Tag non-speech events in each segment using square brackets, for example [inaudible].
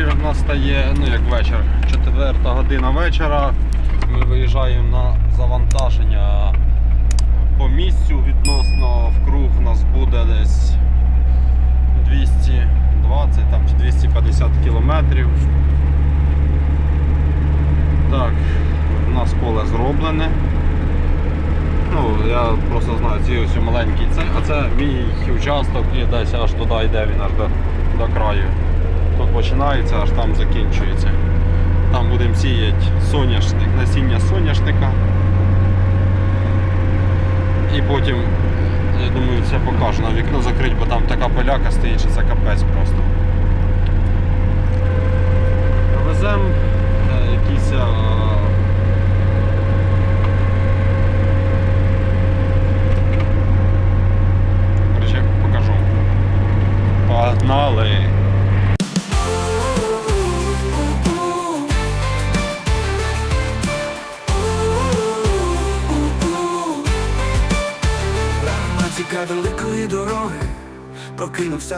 вечір у нас стає, ну як вечір, четверта година вечора. Ми виїжджаємо на завантаження по місцю відносно в круг у нас буде десь 220 там, чи 250 кілометрів. Так, у нас поле зроблене. Ну, я просто знаю, ці ось маленький це, а це мій участок і десь аж туди йде він аж до, до краю. Тут починається, аж там закінчується. Там будемо сіяти соняшник, насіння соняшника. І потім, я думаю, це покажу. На вікно закрити, бо там така поляка стоїть, що це капець просто. Веземо е, якісь.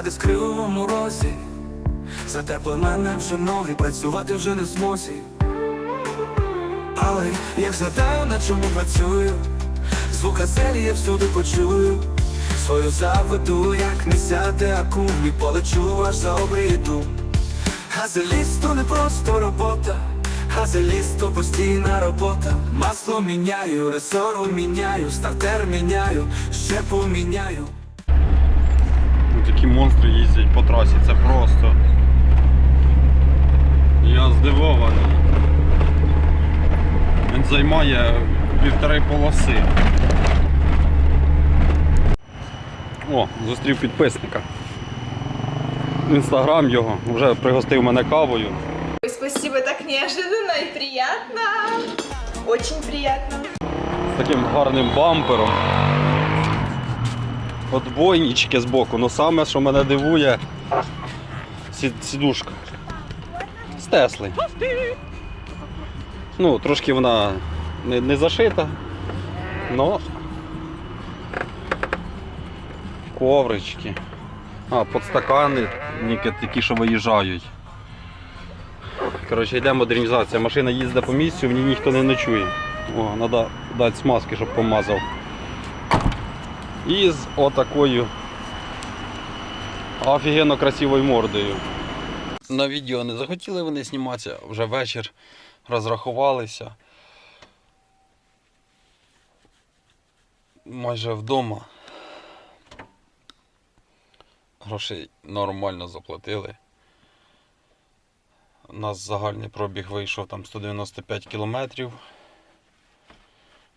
Прокинувся десь в. Затерпли мене вже ноги, працювати вже не змозі. Але як згадаю, на чому працюю, звук селі я всюди почую. Свою заведу, як не сяде акум і полечу аж за обріду. Газеліст то не просто робота, газеліст то постійна робота. Масло міняю, ресору міняю, стартер міняю, ще поміняю. Такі монстри їздять по трасі, це просто. Я здивований. Він займає півтори полоси. О, зустрів підписника. Інстаграм його вже пригостив мене кавою. Ой, Спасибо, так неожиданно и приятно. Очень приятно. з таким гарним бампером. Отбойнички з боку. Ну саме, що мене дивує, сідушка. З Тесли. Ну, трошки вона не, не зашита, но коврички. А, подстакани, такі, що виїжджають. Коротше, йде модернізація. Машина їздить по місцю, в ній ніхто не ночує. О, треба дати смазки, щоб помазав. І з отакою офігенно красивою мордою. На відео не захотіли вони зніматися, вже вечір розрахувалися. Майже вдома. Грошей нормально заплатили. У нас загальний пробіг вийшов там 195 кілометрів.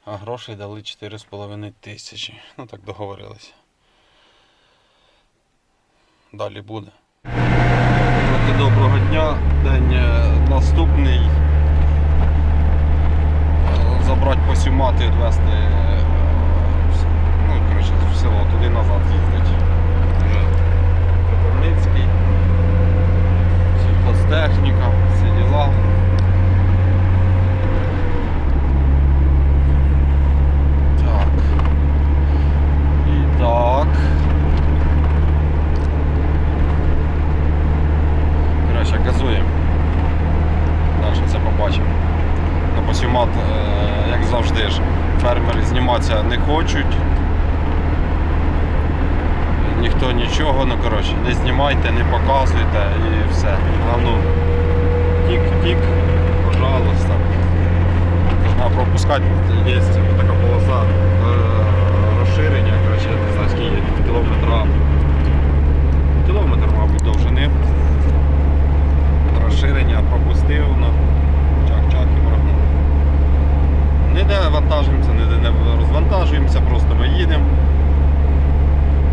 А грошей дали 4,5 тисячі. Ну так договорилися. Далі буде. Доброго дня. День е, наступний. Е, Забрати посюмати, відвезти е, ну, коротше, в село, туди назад їздить. Кропивницький. Сільхозтехніка, всі діла. Так. І так. Коротше, газуємо. Далі це побачимо. На посімат, е, як завжди ж, фермери зніматися не хочуть. Ніхто нічого, ну коротше, не знімайте, не показуйте і все. Главное, тік-тік, пожалуйста. А пропускати є така полоса е, розширення, коротше, не знаю скільки кілометра. Кілометр, мабуть, довжини. Розширення пропустив, ну. Ніде вантажуємося, ніде не розвантажуємося, просто ми їдемо.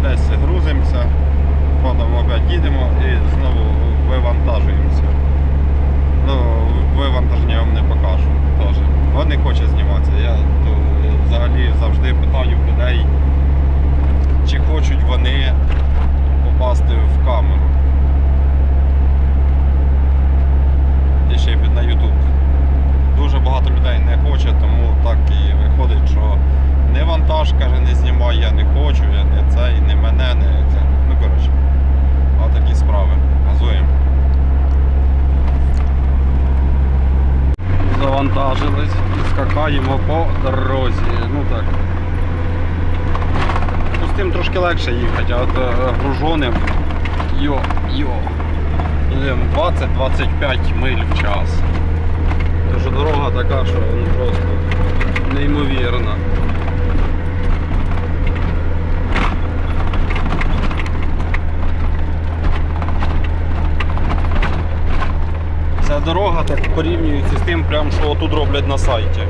Десь грузимося, потім опять їдемо і знову вивантажуємося. Ну, вивантаження я вам не покажу теж. Вони не хоче зніматися. Я то, е, взагалі завжди питаю в людей, чи хочуть вони попасти в камеру. І ще й під- на YouTube. Дуже багато людей не хоче, тому так і виходить, що не вантаж, каже, не знімай, я не хочу, я не це, і не мене, не це. Ну коротше, отакі справи. Газуємо. Чекаємо по дорозі. Ну так. Ну, з тим трошки легше їхати, а от е, гружоним. Йо, йо. Їдемо 20-25 миль в час. Тож дорога така, що ну, просто неймовірна. Дорога так порівнюється з тим, прям, що отут роблять на сайті.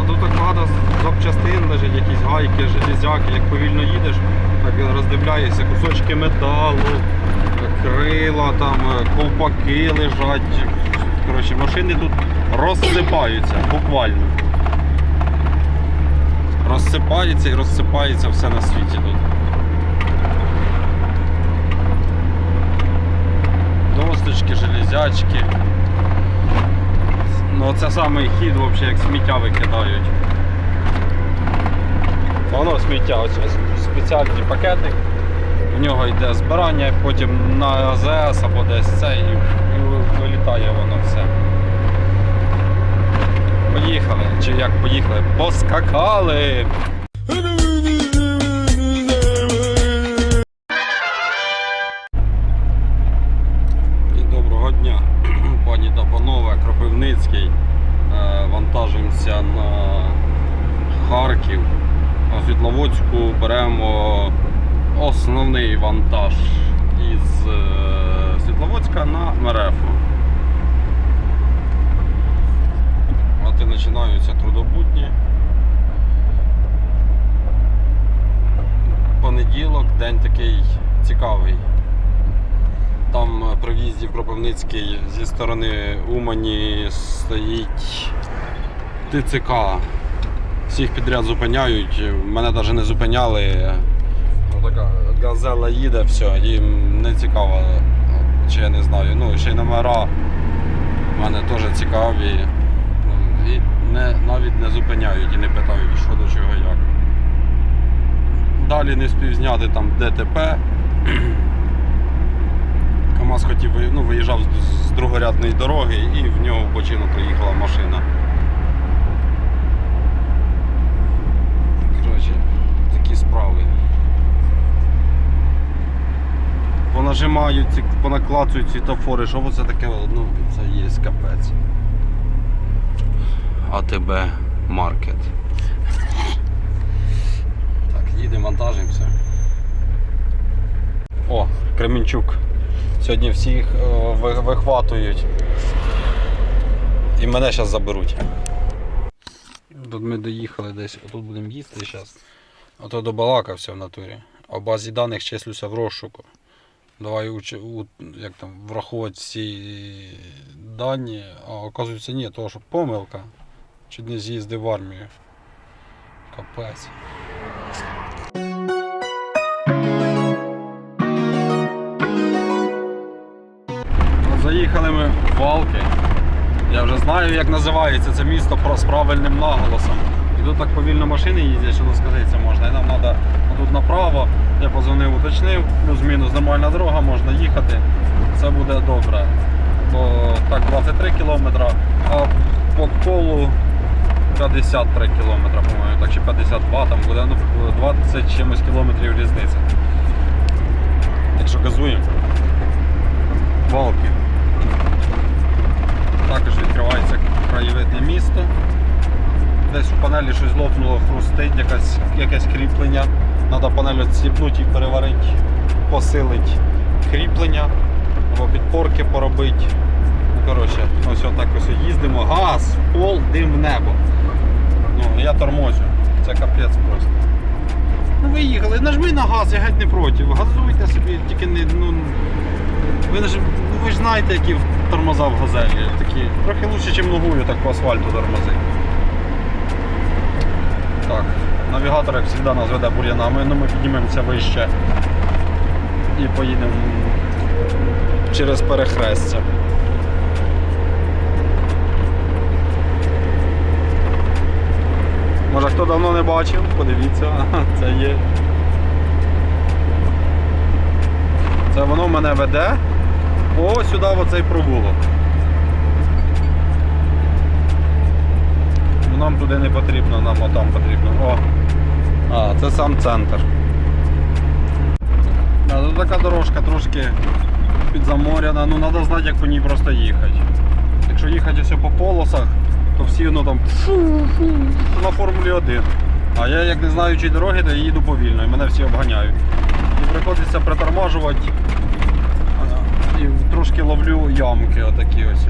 А тут так багато запчастин лежить, якісь гайки, железяки, як повільно їдеш, так роздивляєшся, кусочки металу, крила, там, е, ковпаки лежать. Коротше, машини тут розсипаються, буквально. Розсипається і розсипається все на світі тут. Досточки, железячки. Ну це самий хід, взагалі, як сміття викидають. Воно сміття, ось спеціальний пакетик. В нього йде збирання, потім на АЗС або десь це і, і вилітає воно все. Поїхали. Чи як поїхали? Поскакали! Цікавий. Там е, при в'їзді в Кропивницький зі сторони Умані стоїть ТЦК. Всіх підряд зупиняють. Мене навіть не зупиняли. Така газела їде, все, їм не цікаво, чи я не знаю. Ну, ще й номера в мене теж цікаві. І не, навіть не зупиняють і не питають, що до чого як. Далі не спів зняти там ДТП. [clears throat] КАМАЗ хотів ну, виїжджав з, другорядної дороги і в нього в бочину приїхала машина. Коротше, такі справи. Понажимають, понаклацують світофори, що це таке, ну, це є капець. АТБ Маркет. Так, їдемо, вантажимося. О, Кременчук. Сьогодні всіх е, вихватують. І мене зараз заберуть. Тут ми доїхали десь, тут будемо їсти зараз. А то добалакався в натурі. А в базі даних числюся в розшуку. Давай уч- у, як там, враховувати всі дані, а оказується ні, того що помилка. Чуть не з'їздив в армію. Капець. Валки. Я вже знаю, як називається це місто з правильним наголосом. І тут так повільно машини їздять, що сказатися можна. І нам треба тут направо. Я позвонив, уточнив, плюс-мінус нормальна дорога, можна їхати. Це буде добре. Бо так 23 кілометра, а по колу 53 кілометра, по-моєму, так чи 52, там буде ну, 20 чимось кілометрів різниця. Так що газуємо. Валки. Також відкривається краєвидне місто. Десь у панелі щось лопнуло, хрустить, якась, якесь кріплення. Треба панель відсіпнути і переварити, посилити кріплення або підпорки поробити. Ну, коротше, ось отак ось їздимо. Газ, пол, дим в небо. Ну, я тормозю. Це капець просто. Ну ви їхали, нажми на газ, я геть не проти. Газуйте собі, тільки не. Ну, ви ж, ну, ви ж знаєте, які тормоза в газелі. Такі, трохи краще, ніж ногою так по асфальту тормозить. Так, навігатор, як завжди, нас веде бур'янами, але ми піднімемося вище і поїдемо через перехрестя. Може хто давно не бачив, подивіться, [laughs] це є. Це воно мене веде ось сюди, в оцей провулок. Ну, Нам туди не потрібно, нам отам потрібно. О! А, це сам центр. А, тут така дорожка трошки підзаморяна, ну треба знати, як по ній просто їхати. Якщо їхати ось по полосах, то всі воно там на Формулі 1. А я як не знаючи дороги, то я їду повільно і мене всі обганяють. І приходиться притормажувати трошки ловлю ямки отакі ось.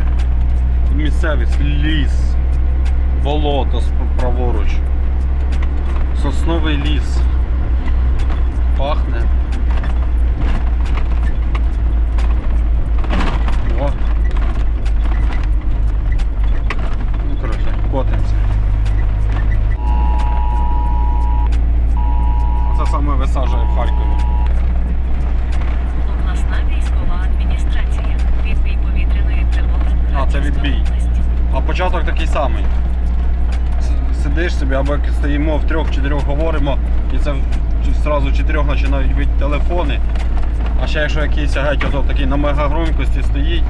Місцевість, ліс, болото праворуч, сосновий ліс. Пахне. Початок такий самий. Сидиш собі, або стоїмо в трьох-чотирьох говоримо, і це в- зразу чотирьох починають бити телефони. А ще якщо якийсь геть ото такий на мегагромкості стоїть,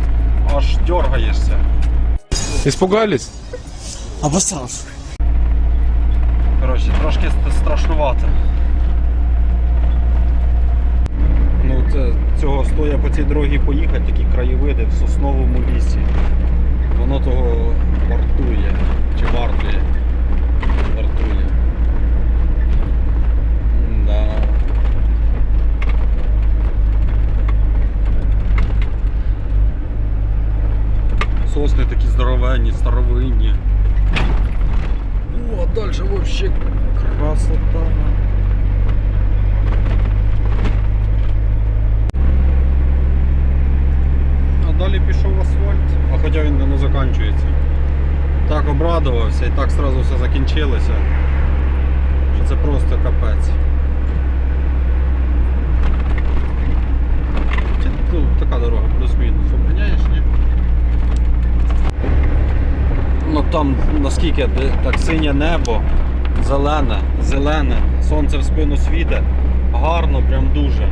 аж дергаєшся. Испугались? Обосрався. Коротше, трошки страшнувато. Ну, це, цього стоя по цій дорозі поїхати, такі краєвиди в сосновому лісі. Воно того вартує. Чи вартує? Вартує. Да. Сосни такі здоровенні, старовинні. О, а дальше вообще красота. А далі пішов асфальт, а хоча він не закінчується. Так обрадувався і так сразу все закінчилося. Що це просто капець. Ну, така дорога, плюс-мінус. Обганяєш, ні? Ну там наскільки так синє небо, зелене, зелене, сонце в спину світе, гарно, прям дуже.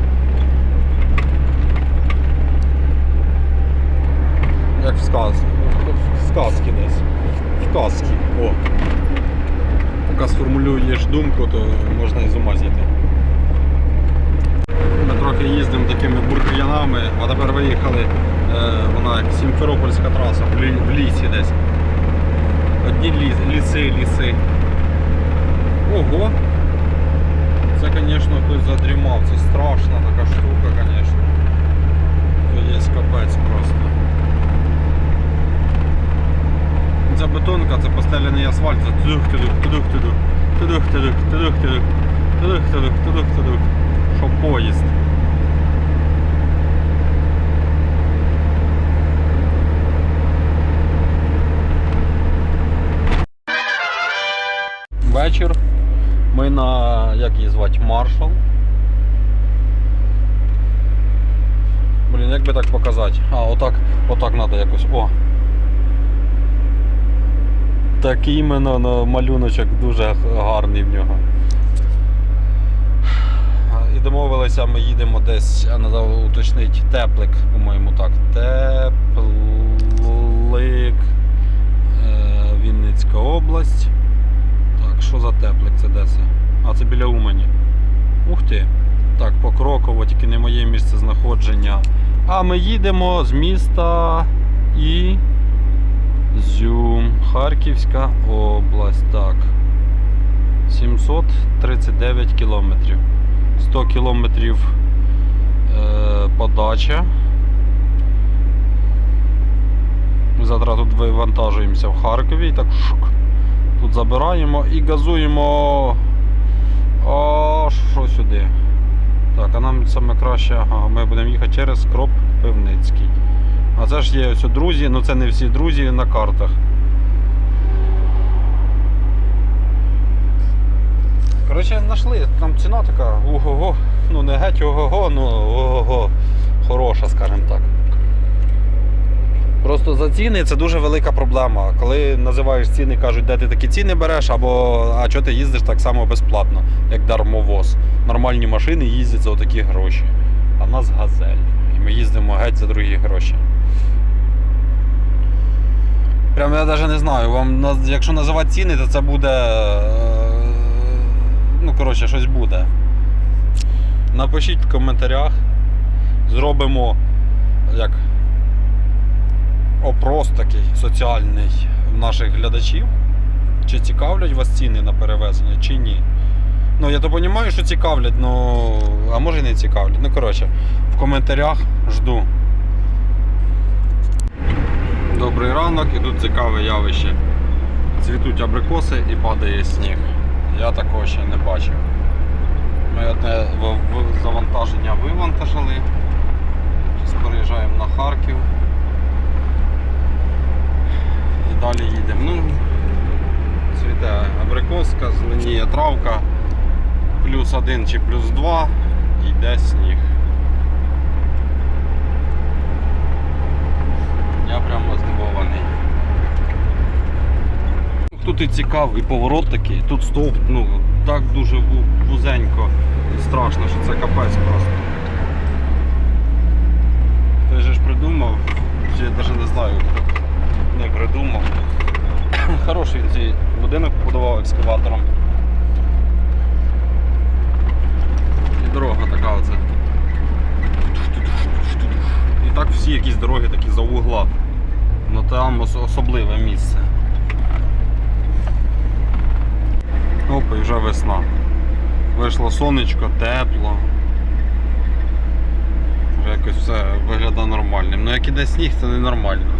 Як в сказці. В сказці десь. В. О. Поки сформулюєш думку, то можна і з ума. Ми трохи їздимо такими бурк'янами, а тепер виїхали, е, вона як Сімферопольська траса в, лі- в лісі десь. Одні ліс, ліси, ліси. Ого! Це, звісно, хтось задрімав, це страшна така штука, звісно. То є капець просто. Ця бетонка, це постеляний асфальт, це тудух тудух тудух тудух тудух тудух тудух тудух тудух тудух тудух тудух Що поїзд. Вечір. Ми на як її звати Маршал. Блін, як би так показати? А, отак, отак треба якось. О. Такий іменно ну, малюночок дуже гарний в нього. І домовилися, ми їдемо десь, а треба уточнити, теплик, по-моєму, так. Теплик. Е, Вінницька область. Так, що за теплик це де це? А, це біля Умані. Ух ти. Так, покроково, тільки не моє місце знаходження. А ми їдемо з міста і. Зюм, Харківська область. Так. 739 кілометрів. 100 кілометрів е, подача. Ми завтра тут вивантажуємося в Харкові так шук, тут забираємо і газуємо аж що сюди. Так, а нам саме краще, ага, ми будемо їхати через Кроп Пивницький. А це ж є ось друзі, ну це не всі друзі на картах. Коротше, знайшли, там ціна така, ого-го, ну не геть ого-го, ну ого-го, хороша, скажімо так. Просто за ціни це дуже велика проблема. Коли називаєш ціни, кажуть, де ти такі ціни береш, або а чого ти їздиш так само безплатно, як дармовоз. Нормальні машини їздять за такі гроші. а нас газель. І ми їздимо геть за другі гроші. Прям я навіть не знаю, вам якщо називати ціни, то це буде. е, Ну, коротше, щось буде. Напишіть в коментарях. Зробимо як опрос такий соціальний наших глядачів. Чи цікавлять вас ціни на перевезення, чи ні. Ну, я то розумію, що цікавлять, ну, а може і не цікавлять. Ну, коротше, в коментарях жду. Добрий ранок, і тут цікаве явище. Цвітуть абрикоси і падає сніг. Я такого ще не бачив. Ми одне завантаження вивантажили. Зараз переїжджаємо на Харків. І далі їдемо. Ну, цвіте абрикоска, зеленіє травка, плюс один чи плюс два, йде сніг. Я прямо здивований. Тут і цікавий поворот такий, тут стовп, ну, так дуже вузенько і страшно, що це капець просто. Той же ж придумав, чи я навіть не знаю, не придумав. [coughs] Хороший цей будинок побудував екскаватором. І дорога така оце. І так всі якісь дороги такі за угла. Ну там особливе місце. Опа, і вже весна. Вийшло сонечко, тепло. Вже якось все виглядає нормальним. Ну як іде сніг, це ненормально.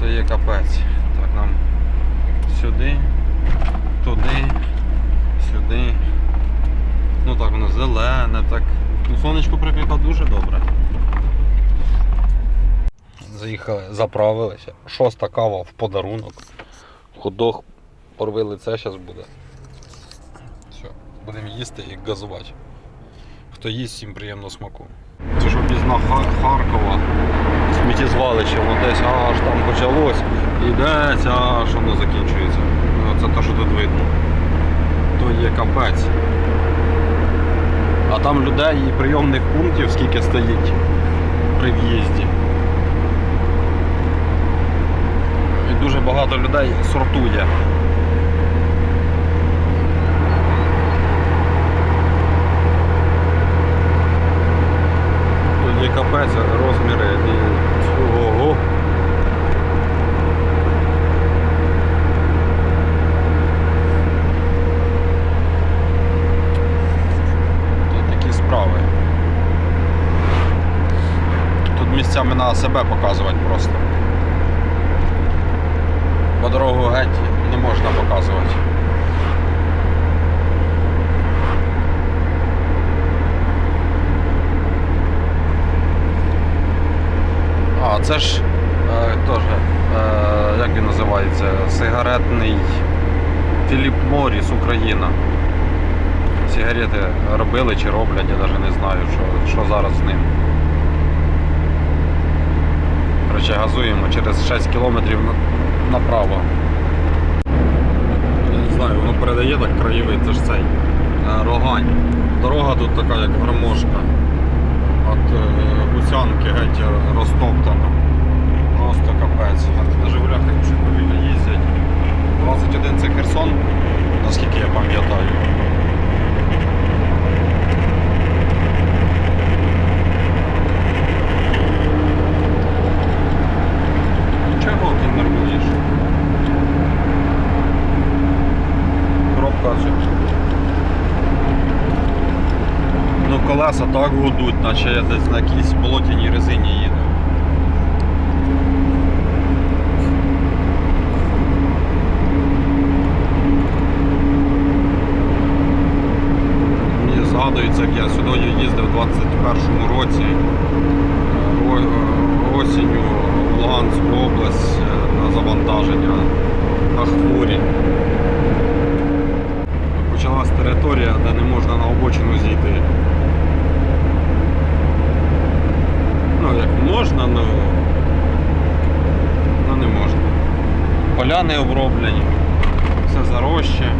То є капець. Так нам сюди, туди, сюди. Ну так воно зелене, так. Ну сонечко припікало дуже добре. Заїхали, заправилися. Шоста кава в подарунок. Ходох порви лице зараз буде. Все, будемо їсти і газувати. Хто їсть, всім приємного смаку. Це ж обізна Харкова. Сміттєзвалище, воно десь аж там почалось. І десь аж воно закінчується. Ну, Це те, що тут видно. То є капець. А там людей і прийомних пунктів скільки стоїть при в'їзді. І дуже багато людей сортує. Тут є капець, розміри і ого. Тут такі справи. Тут місцями треба себе показувати просто. Бо дорогу геть не можна показувати. А, це ж е, теж, е, як він називається, сигаретний Філіп Моріс, Україна. Сигарети робили чи роблять, я навіть не знаю, що, що зараз з ним. Коротше, газуємо через 6 кілометрів направо. Я не знаю, воно передає так краєвид, це ж цей е, рогань. Дорога тут така, як гармошка. От е, гусянки геть розтоптана. Просто капець. На Жигулях так повільно їздять. 21 це Херсон, наскільки я пам'ятаю. Чого ти нервуєш? Коробка ось. Ну колеса так гудуть, наче я десь на якійсь болотяній резині їду. Мені згадується, як я сюди їздив у 21-му році осінню в Луганську область е, на завантаження на хмурі. Почалась територія, де не можна на обочину зійти. Ну, як можна, але ну, не можна. Поля не оброблені, все зарожче,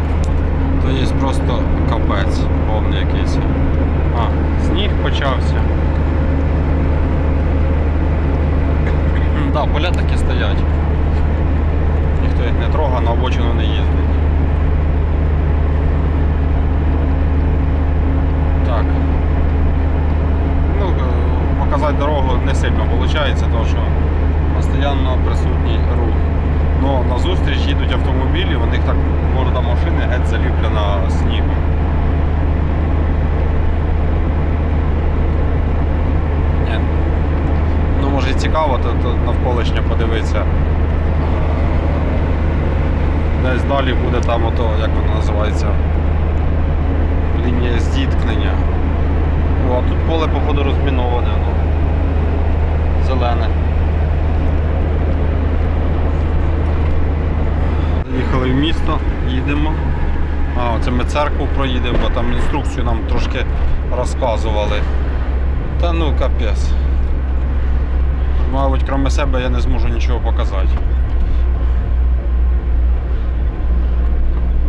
то є просто капець повний якийсь. А, сніг почався. Так, [clears throat] да, поля таки стоять. Ніхто їх не трогає, на обочину не їздить. Так. Показати дорогу не сильно виходить, тому що постійно присутній рух. Ну, на зустріч їдуть автомобілі, у них так морда машини геть заліплена снігом. Ні. Ну, може цікаво, то, то навколишнє подивитися. Десь далі буде там ото, як воно називається, лінія зіткнення. О, а тут поле, походу, розміноване, ну. Зелене. Їхали в місто, їдемо. А, оце ми церкву проїдемо, бо там інструкцію нам трошки розказували. Та ну капець. Мабуть, крім себе я не зможу нічого показати.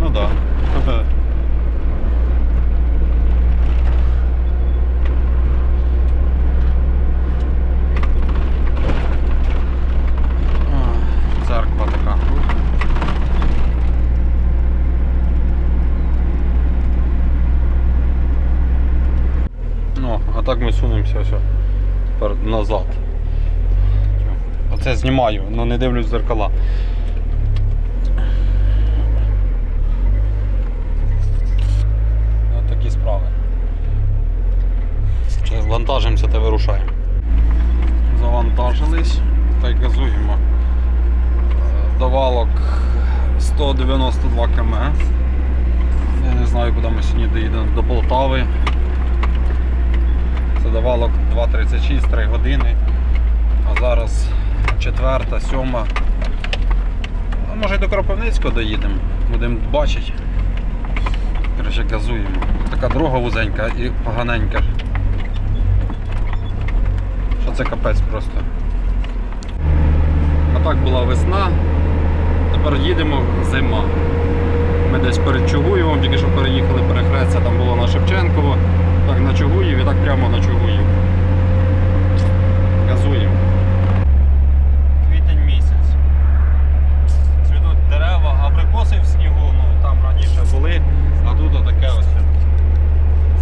Ну так. Да. [laughs] А, Церква така. Ну, а так ми сунемося все тепер назад. Оце знімаю, але не дивлюсь в зеркала. Ось такі справи. Зараз вантажимося та вирушаємо. Завантажились та й газуємо. Е, Довалок 192 км. Я не знаю, куди ми сьогодні доїдемо до Полтави. Це давалок 2.36, 3 години. А зараз четверта, сьома. А може й до Кропивницького доїдемо. Будемо бачити. Коротше, газуємо. Така дорога вузенька і поганенька. Що це капець просто. А так була весна. Тепер їдемо зима. Ми десь перед Чугуєвом, тільки що переїхали перехрестя, там було на Шевченково. Так, на Чугуїв і так прямо на Чугуїв. Газуємо. Квітень місяць. Цвітуть дерева, абрикоси в снігу, ну там раніше були, а тут отаке ось.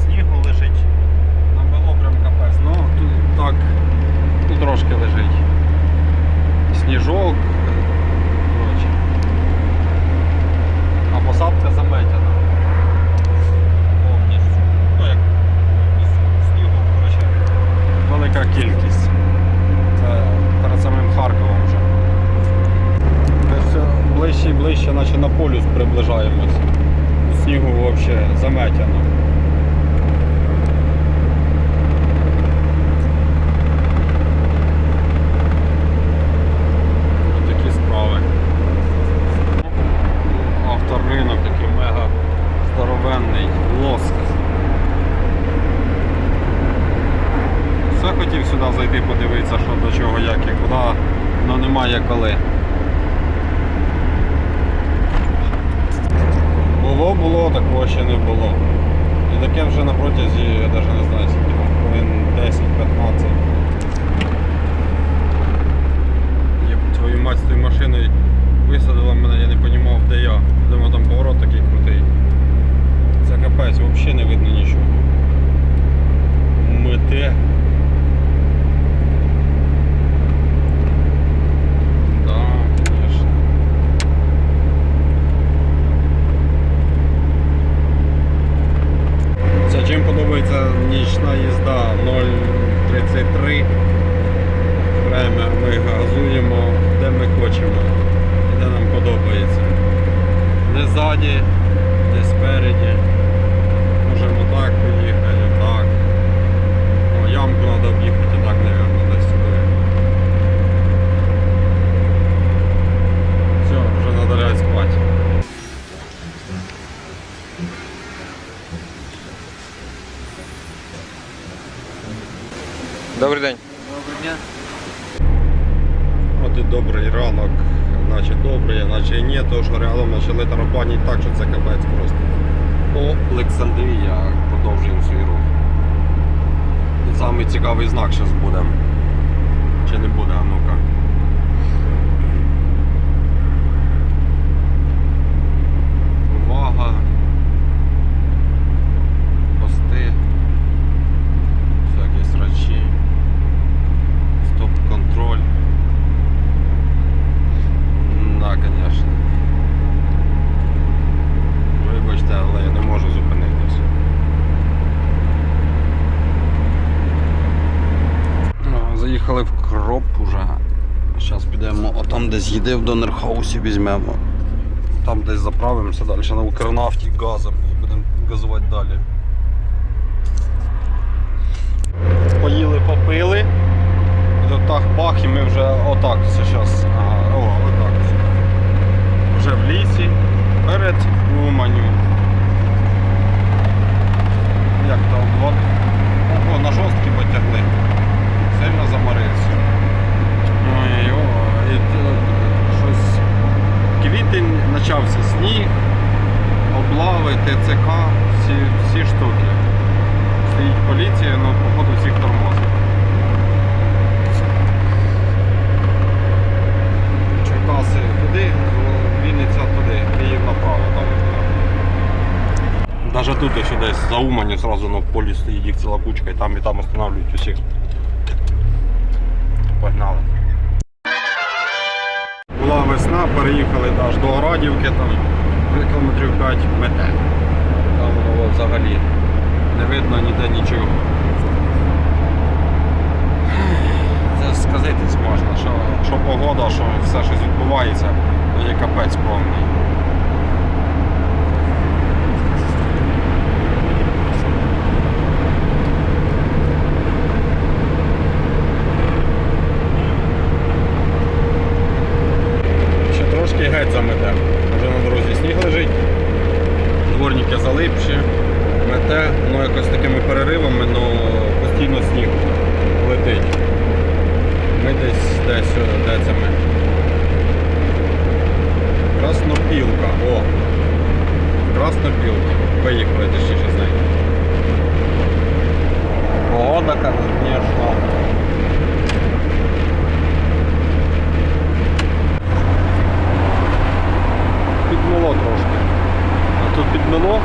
Снігу лежить. Намело прям капець. Ну, тут так, тут трошки лежить. Сніжок. Коротше. А посадка заметена. Повністю. Ну як снігу, коротше, велика кількість. Це перед самим Харковом вже. Ближче і ближче, наче на полюс приближаємось. Снігу взагалі заметено. Ось Такі справи. Авторинок такий мега здоровенний лоск. Все хотів сюди зайти, подивитися, що до чого, як і куди, але немає коли. Було, було, ще не було. І таке вже на протязі, я навіть не знаю, скільки там, хвилин 10-15. Я твою мать з тою машиною висадила мене, я не розумів, де я. Думаю, там поворот такий крутий. Це капець, взагалі не видно нічого. Мете. Да, конечно. Це чим подобається нічна їзда 0.33. Время ми газуємо де ми хочемо, де нам подобається. Не ззаді, не спереді. Можемо так поїхати, так. О, ямку треба об'їхати, так, мабуть, десь сюди. Все, вже треба лягати спати. Добрий день. От і добрий ранок, наче добрий, а наче і ні, тому що реально почали тарабанити так, що це капець просто. Олександрія. Продовжуємо свій рух. І самий цікавий знак зараз буде. Чи не буде, а ну-ка. Увага. Пости. Всякі срачі. Стоп-контроль. Да, конечно. Вибачте, але я не можу зупинитися. Ну, Заїхали в кроп уже. Зараз підемо, отам в Донерхаусі візьмемо. Там десь заправимося далі на Укрнафті газом і будемо газувати далі. Поїли, попили. І так бах, і ми вже отак зараз. Ага, о, отак. Вже в лісі перед Уманю. Як то вон. Ого, на жорсткі потягли. Сильно заморився. Ой, о, і т- щось. Квітень почався сніг, облави, ТЦК, всі, всі штуки. Стоїть поліція, ну походу всіх тормозить. Черкаси туди, Вінниця туди, Київ направо там. Даже тут ось десь за Умані сразу на полі стоїть їх ціла кучка і там і там останавливають усіх. Погнали. Була весна, переїхали аж до Орадівки, там кілометрів 5 мете. Там воно взагалі не видно ніде нічого. Це сказатись можна, що, що погода, що все щось відбувається, то є капець повний. Ще трошки геть замете. Вже на дорозі сніг лежить. Дворники залипші, мете, ну якось такими переривами, ну постійно сніг летить. Ми десь десь е, де це ми? Краснопілка. О! Краснопілка. Поїхали точніше з нею. Погода, звісно. Підмело трошки. А тут підмело,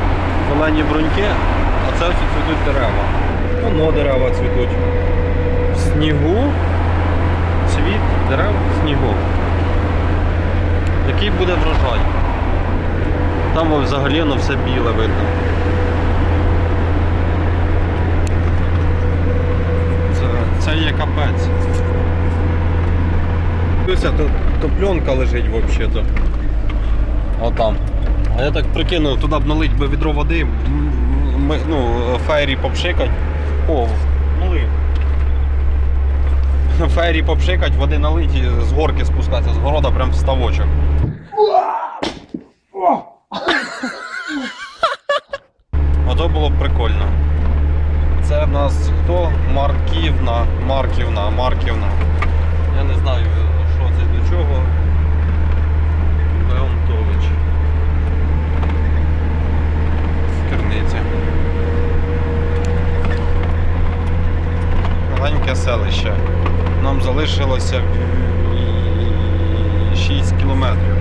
зелені бруньки, а це всі цвітуть дерева. Воно дерева цвітуть. В снігу цвіт дерев в снігу. Який буде врожай? Там взагалі воно все біле видно. Це, це є капець. Дивися, то, то пленка лежить взагалі-то. Отам. А я так прикинув, туди б налить би відро води, ми, ну, фейрі попшикать. О, нули. Фейрі попшикать, води налить з горки спускатися, з города прям в ставочок. Ото було б прикольно. Це в нас хто? Марківна, Марківна, Марківна. Я не знаю, що це до чого. Леонтович. Керниці. Маленьке селище. Нам залишилося 6 кілометрів.